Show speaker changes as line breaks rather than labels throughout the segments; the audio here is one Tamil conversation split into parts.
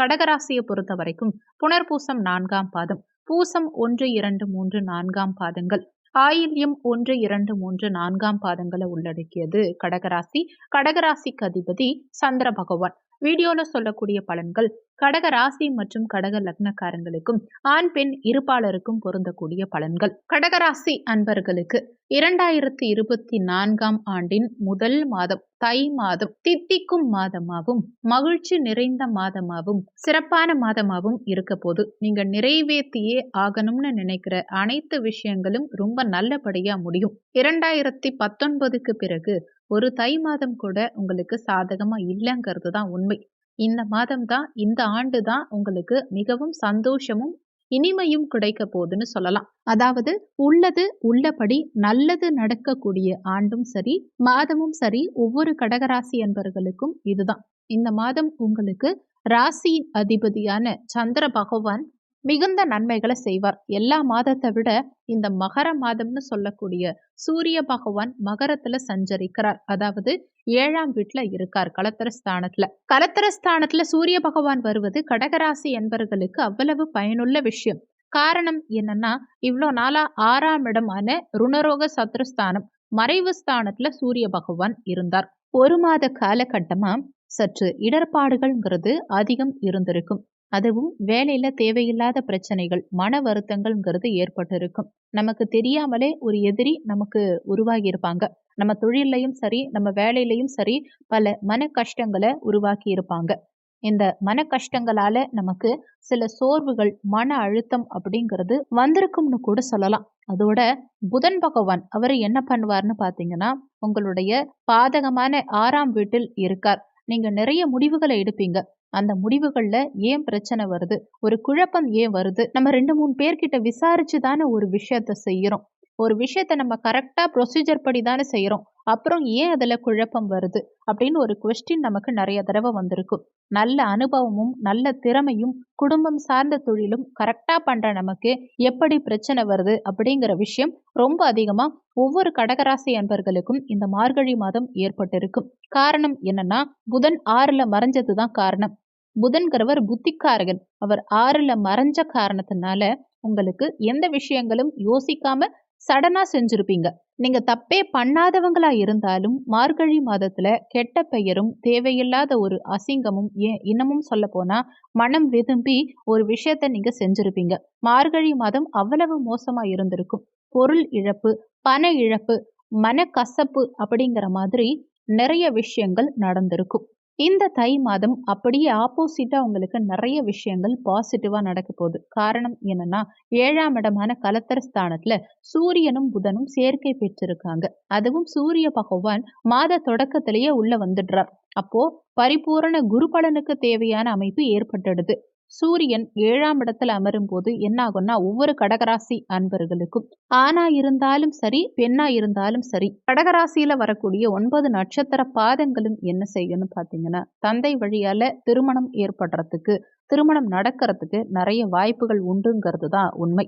கடகராசியை பொறுத்த வரைக்கும் புனர்பூசம் நான்காம் பாதம். பூசம் ஒன்று இரண்டு மூன்று நான்காம் பாதங்கள். ஆயில்யம் ஒன்று இரண்டு மூன்று நான்காம் பாதங்களை உள்ளடக்கியது கடகராசி. கடகராசிக்கு அதிபதி சந்திர பகவான். வீடியோல சொல்லக்கூடிய பலன்கள் கடக ராசி மற்றும் கடக லக்னக்காரங்களுக்கும் ஆண் பெண் இருப்பாளருக்கும் பொருந்தக்கூடிய பலன்கள். கடகராசி அன்பர்களுக்கு இரண்டாயிரத்தி இருபத்தி நான்காம் ஆண்டின் முதல் மாதம் தை மாதம் தித்திக்கும் மாதமாகவும் மகிழ்ச்சி நிறைந்த மாதமாகவும் சிறப்பான மாதமாகவும் இருக்க போது நீங்க நிறைவேற்றியே ஆகணும்னு நினைக்கிற அனைத்து விஷயங்களும் ரொம்ப நல்லபடியா முடியும். இரண்டாயிரத்தி பத்தொன்பதுக்கு பிறகு ஒரு தை மாதம் கூட உங்களுக்கு சாதகமா இல்லைங்கிறது தான் உண்மை. இந்த மாதம் தான் இந்த ஆண்டு தான் உங்களுக்கு மிகவும் சந்தோஷமும் இனிமையும் கிடைக்க போகுதுன்னு சொல்லலாம். அதாவது உள்ளது உள்ளபடி நல்லது நடக்கக்கூடிய ஆண்டும் சரி மாதமும் சரி ஒவ்வொரு கடகராசி என்பவர்களுக்கும் இதுதான். இந்த மாதம் உங்களுக்கு ராசி அதிபதியான சந்திர பகவான் மிகுந்த நன்மைகளை செய்வார். எல்லா மாதத்தை விட இந்த மகர மாதம்னு சொல்லக்கூடிய சூரிய பகவான் மகரத்துல சஞ்சரிக்கிறார். அதாவது ஏழாம் வீட்டுல இருக்கார் கலத்தர ஸ்தானத்துல கலத்தர ஸ்தானத்துல சூரிய பகவான் வருவது கடகராசி என்பவர்களுக்கு அவ்வளவு பயனுள்ள விஷயம். காரணம் என்னன்னா இவ்வளோ நாளா ஆறாம் இடமான ருணரோக சத்ருஸ்தானம் மறைவு ஸ்தானத்துல சூரிய பகவான் இருந்தார். ஒரு மாத காலகட்டமா சற்று இடர்பாடுகள்ங்கிறது அதிகம் இருந்திருக்கும். அதுவும் வேலையில தேவையில்லாத பிரச்சனைகள் மன வருத்தங்கள்ங்கிறது ஏற்பட்டிருக்கும். நமக்கு தெரியாமலே ஒரு எதிரி நமக்கு உருவாகி இருப்பாங்க நம்ம தொழிலையும் சரி நம்ம வேலையிலையும் சரி பல மன கஷ்டங்களை உருவாக்கி இருப்பாங்க இந்த மன கஷ்டங்களால நமக்கு சில சோர்வுகள் மன அழுத்தம் அப்படிங்கிறது வந்திருக்கும்னு கூட சொல்லலாம். அதோட புதன் பகவான் அவர் என்ன பண்ணுவார்னு பார்த்தீங்கன்னா உங்களுடைய பாதகமான ஆறாம் வீட்டில் இருக்கார். நீங்க நிறைய முடிவுகளை எடுப்பீங்க. அந்த முடிவுகளில் ஏன் பிரச்சனை வருது? ஒரு குழப்பம் ஏன் வருது? நம்ம ரெண்டு மூணு பேர்கிட்ட விசாரிச்சு தானே ஒரு விஷயத்த செய்கிறோம் ஒரு விஷயத்த நம்ம கரெக்டாக ப்ரொசீஜர் படி தானே செய்கிறோம் அப்புறம் ஏன் அதில் குழப்பம் வருது? அப்படின்னு ஒரு கொஸ்டின் நமக்கு நிறைய தடவை வந்திருக்கும் நல்ல அனுபவமும் நல்ல திறமையும் குடும்பம் சார்ந்த தொழிலும் கரெக்டாக பண்ணுற நமக்கு எப்படி பிரச்சனை வருது அப்படிங்கிற விஷயம் ரொம்ப அதிகமாக ஒவ்வொரு கடகராசி அன்பர்களுக்கும் இந்த மார்கழி மாதம் ஏற்பட்டிருக்கும் காரணம் என்னன்னா புதன் ஆறுல மறைஞ்சது தான் காரணம். புதன்கிறவர் புத்திக்காரகன். அவர் ஆறுல மறைஞ்ச காரணத்தினால உங்களுக்கு எந்த விஷயங்களும் யோசிக்காம சடனா செஞ்சிருப்பீங்க. நீங்க தப்பே பண்ணாதவங்களா இருந்தாலும் மார்கழி மாதத்துல கெட்ட பெயரும் தேவையில்லாத ஒரு அசிங்கமும் ஏ இன்னமும் சொல்ல போனா மனம் விரும்பி ஒரு விஷயத்த நீங்க செஞ்சிருப்பீங்க. மார்கழி மாதம் அவ்வளவு மோசமா இருந்திருக்கும். பொருள் இழப்பு பண இழப்பு மனக்கசப்பு அப்படிங்கிற மாதிரி நிறைய விஷயங்கள் நடந்திருக்கும். இந்த தை மாதம் அப்படியே ஆப்போசிட்டா உங்களுக்கு நிறைய விஷயங்கள் பாசிட்டிவா நடக்க போகுது. காரணம் என்னன்னா ஏழாம் இடமான கலத்தர ஸ்தானத்துல சூரியனும் புதனும் சேர்க்கை பெற்றிருக்காங்க. அதுவும் சூரிய பகவான் மாத தொடக்கத்திலேயே உள்ள வந்துடுறார். அப்போ பரிபூரண குரு பலனுக்கு தேவையான அமைப்பு ஏற்பட்டுடுது. சூரியன் ஏழாம் இடத்துல அமரும் போது என்ன ஆகும்னா ஒவ்வொரு கடகராசி அன்பர்களுக்கும் ஆணா இருந்தாலும் சரி பெண்ணா இருந்தாலும் சரி கடகராசியில வரக்கூடிய ஒன்பது நட்சத்திர பாதங்களும் என்ன செய்யணும் பார்த்தீங்கன்னா தந்தை வழியால திருமணம் ஏற்படுறதுக்கு திருமணம் நடக்கிறதுக்கு நிறைய வாய்ப்புகள் உண்டுங்கிறது தான் உண்மை.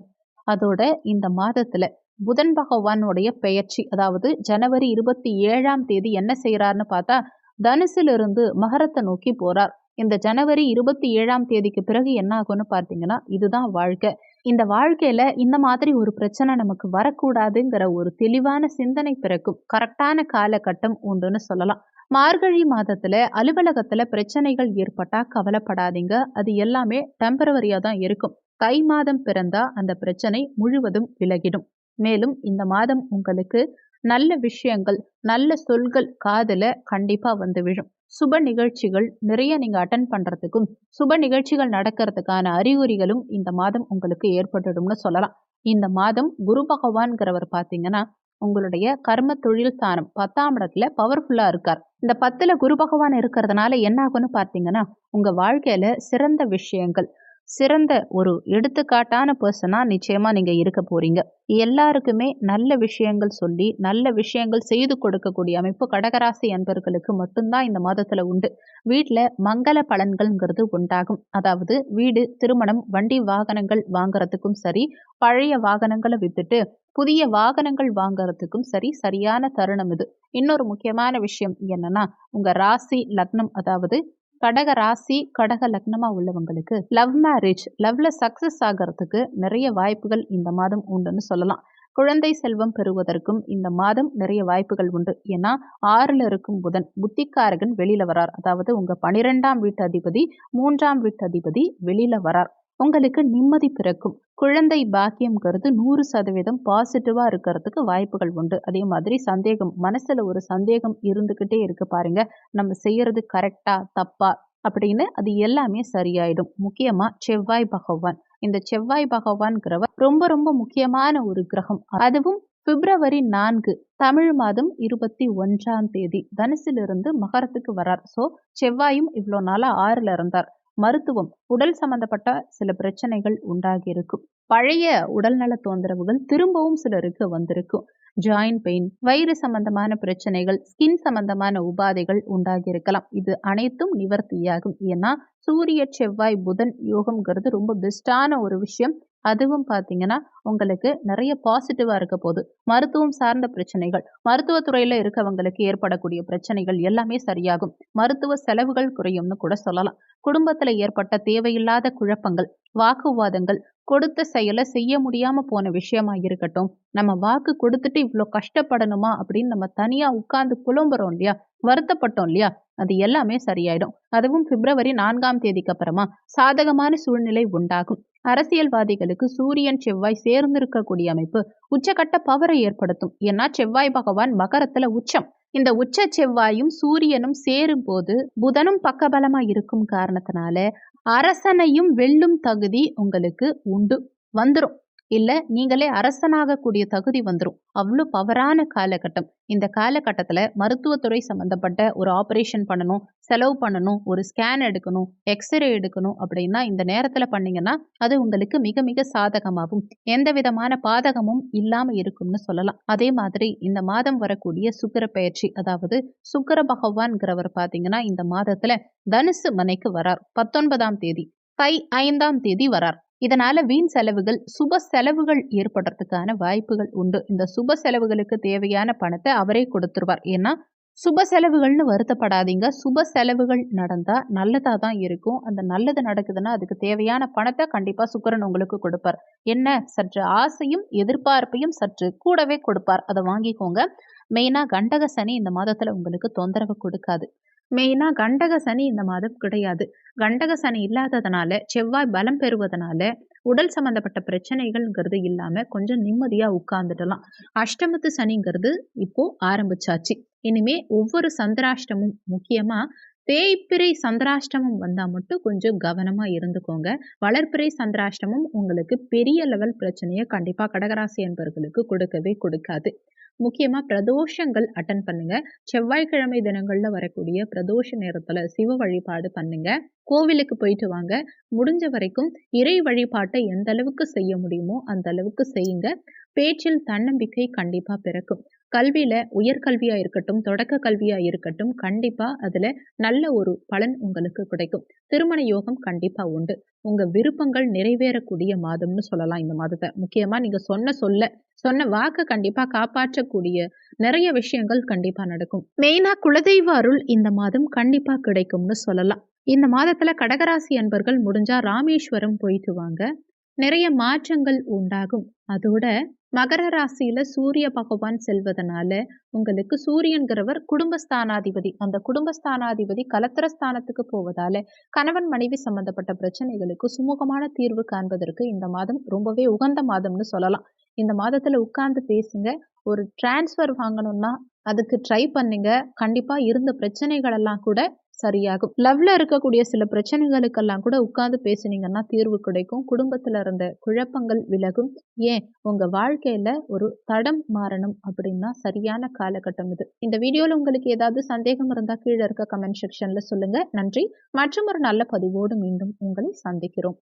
அதோட இந்த மாதத்துல புதன் பகவானுடைய பெயர்ச்சி அதாவது ஜனவரி இருபத்தி ஏழாம் தேதி என்ன செய்யறாருன்னு பார்த்தா தனுசிலிருந்து மகரத்தை நோக்கி போறார். இந்த ஜனவரி இருபத்தி ஏழாம் தேதிக்கு பிறகு என்ன ஆகும்னு பார்த்தீங்கன்னா இதுதான் வாழ்க்கை. இந்த வாழ்க்கையில இந்த மாதிரி ஒரு பிரச்சனை நமக்கு வரக்கூடாதுங்கிற ஒரு தெளிவான சிந்தனை பிறக்கும். கரெக்டான காலகட்டம் உண்டுன்னு சொல்லலாம். மார்கழி மாதத்துல அலுவலகத்துல பிரச்சனைகள் ஏற்பட்டா கவலைப்படாதீங்க. அது எல்லாமே டெம்பரவரியா தான் இருக்கும். தை மாதம் பிறந்தா அந்த பிரச்சனை முழுவதும் விலகிடும். மேலும் இந்த மாதம் உங்களுக்கு நல்ல விஷயங்கள் நல்ல சொல்கள் காதல கண்டிப்பா வந்து விழும். சுப நிகழ்ச்சிகள் நிறைய நீங்கள் அட்டன் பண்ணுறதுக்கும் சுப நிகழ்ச்சிகள் நடக்கிறதுக்கான அறிகுறிகளும் இந்த மாதம் உங்களுக்கு ஏற்பட்டுடும்னு சொல்லலாம். இந்த மாதம் குரு பகவான்கிறவர் பார்த்தீங்கன்னா உங்களுடைய கர்ம தொழில் ஸ்தானம் பத்தாம் இடத்துல பவர்ஃபுல்லாக இருக்கார். இந்த பத்தில் குரு பகவான் இருக்கிறதுனால என்ன ஆகும்னு பார்த்தீங்கன்னா உங்கள் வாழ்க்கையில் சிறந்த விஷயங்கள் சிறந்த ஒரு எடுத்துக்காட்டான பர்சனாக நிச்சயமாக நீங்கள் இருக்க போகிறீங்க எல்லாருக்குமே நல்ல விஷயங்கள் சொல்லி நல்ல விஷயங்கள் செய்து கொடுக்கக்கூடிய அமைப்பு கடகராசி அன்பர்களுக்கு மட்டும்தான் இந்த மாதத்தில் உண்டு. வீட்டில் மங்கள பலன்கள்ங்கிறது உண்டாகும். அதாவது வீடு திருமணம் வண்டி வாகனங்கள் வாங்குறதுக்கும் சரி பழைய வாகனங்களை வித்துட்டு புதிய வாகனங்கள் வாங்குறதுக்கும் சரி சரியான தருணம் இது. இன்னொரு முக்கியமான விஷயம் என்னன்னா உங்க ராசி லக்னம் அதாவது கடக ராசி கடக லக்னமா உள்ளவங்களுக்கு லவ் மேரேஜ் லவ்ல சக்சஸ் ஆகிறதுக்கு நிறைய வாய்ப்புகள் இந்த மாதம் உண்டுன்னு சொல்லலாம். குழந்தை செல்வம் பெறுவதற்கும் இந்த மாதம் நிறைய வாய்ப்புகள் உண்டு. ஏன்னா ஆறுல இருக்கும் புதன் புத்திக்காரகன் வெளியில வரார். அதாவது உங்க பனிரெண்டாம் வீட்டு அதிபதி மூன்றாம் வீட்டு அதிபதி வெளியில வரார். உங்களுக்கு நிம்மதி பிறக்கும். குழந்தை பாக்கியம்ங்கிறது நூறு சதவீதம் பாசிட்டிவாக இருக்கிறதுக்கு வாய்ப்புகள் உண்டு. அதே மாதிரி சந்தேகம் மனசில் ஒரு சந்தேகம் இருந்துக்கிட்டே இருக்கு பாருங்க. நம்ம செய்கிறது கரெக்டாக தப்பா அப்படின்னு அது எல்லாமே சரியாயிடும். முக்கியமாக செவ்வாய் பகவான். இந்த செவ்வாய் பகவான்கிறவர் ரொம்ப ரொம்ப முக்கியமான ஒரு கிரகம். அதுவும் பிப்ரவரி நான்கு தமிழ் மாதம் இருபத்தி ஒன்றாம் தேதி. தனுசிலிருந்து மகரத்துக்கு வரார். ஸோ செவ்வாயும் இவ்வளோ நாளாக ஆறில் இருந்தார். மருத்துவம் உடல் சம்பந்தப்பட்ட சில பிரச்சனைகள் உண்டாகி இருக்கும் பழைய உடல்நல தொந்தரவுகள் திரும்பவும் சிலருக்கு வந்திருக்கும். ஜாயின் பெயின் வயிறு சம்பந்தமான பிரச்சனைகள் ஸ்கின் சம்பந்தமான உபாதைகள் உண்டாகியிருக்கலாம். இது அனைத்தும் நிவர்த்தியாகும். ஏன்னா சூரிய செவ்வாய் புதன் யோகம்ங்கிறது ரொம்ப பெஸ்டான ஒரு விஷயம். அதுவும் பார்த்தீங்கன்னா உங்களுக்கு நிறைய பாசிட்டிவாக இருக்க போகுது. மருத்துவம் சார்ந்த பிரச்சனைகள் மருத்துவத்துறையில் இருக்கவங்களுக்கு ஏற்படக்கூடிய பிரச்சனைகள் எல்லாமே சரியாகும். மருத்துவ செலவுகள் குறையும்னு கூட சொல்லலாம். குடும்பத்தில் ஏற்பட்ட தேவையில்லாத குழப்பங்கள் வாக்குவாதங்கள் கொடுத்த செயலை செய்ய முடியாம போன விஷயமா இருக்கட்டும் நம்ம வாக்கு கொடுத்துட்டு இவ்வளோ கஷ்டப்படணுமா அப்படின்னு நம்ம தனியா உட்கார்ந்து புலம்புறோம் இல்லையா? வருத்தப்பட்டோம் இல்லையா? அது எல்லாமே சரியாயிடும். அதுவும் பிப்ரவரி நான்காம் தேதிக்கு அப்புறமா சாதகமான சூழ்நிலை உண்டாகும். அரசியல்வாதிகளுக்கு சூரியன் செவ்வாய் சேர்ந்திருக்கக்கூடிய அமைப்பு உச்சகட்ட பவரை ஏற்படுத்தும். ஏன்னா செவ்வாய் பகவான் மகரத்துல உச்சம். இந்த உச்ச செவ்வாயும் சூரியனும் சேரும் போது புதனும் பக்கபலமா இருக்கும் காரணத்தினால அரசனையும் வெல்லும் தகுதி உங்களுக்கு உண்டு. வந்துடும் இல்லை நீங்களே அரசனாகக்கூடிய தகுதி வந்துடும் அவ்வளோ பவரான காலகட்டம். இந்த காலகட்டத்தில் மருத்துவத்துறை சம்மந்தப்பட்ட ஒரு ஆப்ரேஷன் பண்ணணும் செலவு பண்ணணும் ஒரு ஸ்கேன் எடுக்கணும் எக்ஸ்ரே எடுக்கணும் அப்படின்னா இந்த நேரத்தில் பண்ணீங்கன்னா அது உங்களுக்கு மிக மிக சாதகமாகும். எந்த விதமான பாதகமும் இல்லாமல் இருக்கும்னு சொல்லலாம். அதே மாதிரி இந்த மாதம் வரக்கூடிய சுக்கர பயிற்சி அதாவது சுக்கர பகவான்கிறவர் பார்த்தீங்கன்னா இந்த மாதத்தில் தனுசு மனைக்கு வரார். பத்தொன்பதாம் தேதி தை ஐந்தாம் தேதி வரார். இதனால் வீண் செலவுகள் சுப செலவுகள் ஏற்படுறதுக்கான வாய்ப்புகள் உண்டு. இந்த சுப செலவுகளுக்கு தேவையான பணத்தை அவரே கொடுத்துருவார். ஏன்னா சுப செலவுகள்னு வருத்தப்படாதீங்க. சுப செலவுகள் நடந்தால் நல்லதாக தான் இருக்கும். அந்த நல்லது நடக்குதுன்னா அதுக்கு தேவையான பணத்தை கண்டிப்பாக சுக்கரன் உங்களுக்கு கொடுப்பார். என்ன? சற்று ஆசையும் எதிர்பார்ப்பையும் சற்று கூடவே கொடுப்பார். அதை வாங்கிக்கோங்க. மெயினாக கண்டக சனி இந்த மாதத்தில் உங்களுக்கு தொந்தரவு கொடுக்காது. மெயினாக கண்டக சனி இந்த மாதம் கிடையாது. கண்டக சனி இல்லாததுனால செவ்வாய் பலம் பெறுவதனால உடல் சம்மந்தப்பட்ட பிரச்சனைகள்ங்கிறது இல்லாமல் கொஞ்சம் நிம்மதியாக உட்கார்ந்துடலாம். அஷ்டமத்து சனிங்கிறது இப்போ ஆரம்பிச்சாச்சு. இனிமே ஒவ்வொரு சந்திராஷ்டமும் முக்கியமாக தேய்ப்பிரை சந்திராஷ்டமம் வந்தால் மட்டும் கொஞ்சம் கவனமாக இருந்துக்கோங்க. வளர்ப்பிறை சந்திராஷ்டமம் உங்களுக்கு பெரிய லெவல் பிரச்சனையை கண்டிப்பாக கடகராசி என்பவர்களுக்கு கொடுக்கவே கொடுக்காது. முக்கியமாக பிரதோஷங்கள் அட்டன் பண்ணுங்க. செவ்வாய்க்கிழமை தினங்களில் வரக்கூடிய பிரதோஷ நேரத்தில் சிவ வழிபாடு பண்ணுங்க. கோவிலுக்கு போயிட்டு வாங்க. முடிஞ்ச வரைக்கும் இறை வழிபாட்டை எந்த அளவுக்கு செய்ய முடியுமோ அந்த அளவுக்கு செய்யுங்க. பேச்சில் தன்னம்பிக்கை கண்டிப்பாக பிறக்கும். கல்வியில் உயர்கல்வியாக இருக்கட்டும் தொடக்க கல்வியாக இருக்கட்டும் கண்டிப்பாக அதில் நல்ல ஒரு பலன் உங்களுக்கு கிடைக்கும். திருமண யோகம் கண்டிப்பாக உண்டு. உங்கள் விருப்பங்கள் நிறைவேறக்கூடிய மாதம்னு சொல்லலாம் இந்த மாதத்தை. முக்கியமாக நீங்கள் சொன்ன சொல்ல சொன்ன வாக்கை கண்டிப்பாக காப்பாற்றக்கூடிய நிறைய விஷயங்கள் கண்டிப்பாக நடக்கும். மெயினாக குலதெய்வ அருள் இந்த மாதம் கண்டிப்பாக கிடைக்கும்னு சொல்லலாம். இந்த மாதத்தில் கடகராசி அன்பர்கள் முடிஞ்சால் ராமேஸ்வரம் போயிட்டு வாங்க. நிறைய மாற்றங்கள் உண்டாகும். அதோட மகர ராசியில சூரிய பகவான் செல்வதனால உங்களுக்கு சூரியன்கிறவர் குடும்பஸ்தானாதிபதி. அந்த குடும்பஸ்தானாதிபதி கலத்திரஸ்தானத்துக்கு போவதால கணவன் மனைவி சம்பந்தப்பட்ட பிரச்சனைகளுக்கு சுமூகமான தீர்வு காண்பதற்கு இந்த மாதம் ரொம்பவே உகந்த மாதம்னு சொல்லலாம். இந்த மாதத்துல உட்கார்ந்து பேசுங்க. ஒரு டிரான்ஸ்ஃபர் வாங்கணும்னா அதுக்கு ட்ரை பண்ணுங்க. கண்டிப்பா இருந்த பிரச்சனைகள் எல்லாம் கூட சரியாகும். லவ்ல இருக்கக்கூடிய சில பிரச்சனைகளுக்கெல்லாம் கூட உட்கார்ந்து பேசுனீங்கன்னா தீர்வு கிடைக்கும். குடும்பத்துல இருந்த குழப்பங்கள் விலகும். ஏன்? உங்க வாழ்க்கையில ஒரு தடம் மாறணும் அப்படின்னா சரியான காலகட்டம் இது. இந்த வீடியோல உங்களுக்கு ஏதாவது சந்தேகம் இருந்தா கீழே இருக்க கமெண்ட் செக்ஷன்ல சொல்லுங்க. நன்றி. மற்றும் ஒரு நல்ல பதிவோடு மீண்டும் உங்களை சந்திக்கிறோம்.